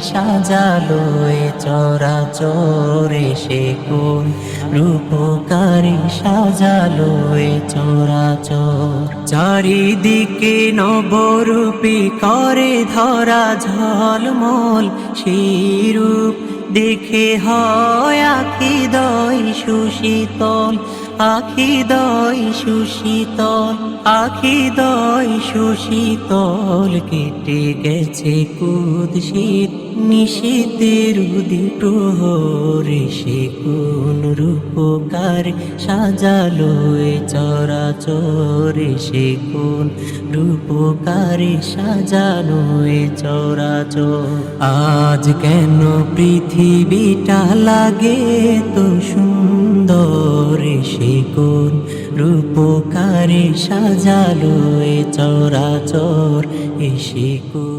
সাজালো এ চরাচরে সে কোন রূপকারে সাজালো এ চরাচর। চারিদিকে নবরূপী করে ধরা ঝলমল। সেই রূপ দেখে হয় আখি দয় সুশীতল। আখি দয় সুশীতল, আখি দয় সুশীতল কেটে গেছে কুদশীত। নিশীতের উদি প্রহরে সে কোন রূপকার সাজালো এ চরাচরে। সে কোন রূপকারে সাজানো এ চরাচর। আজ কেন পৃথিবীটা লাগে তো সে কোন রূপকারে সাজালো এ চরাচর এ সে কোন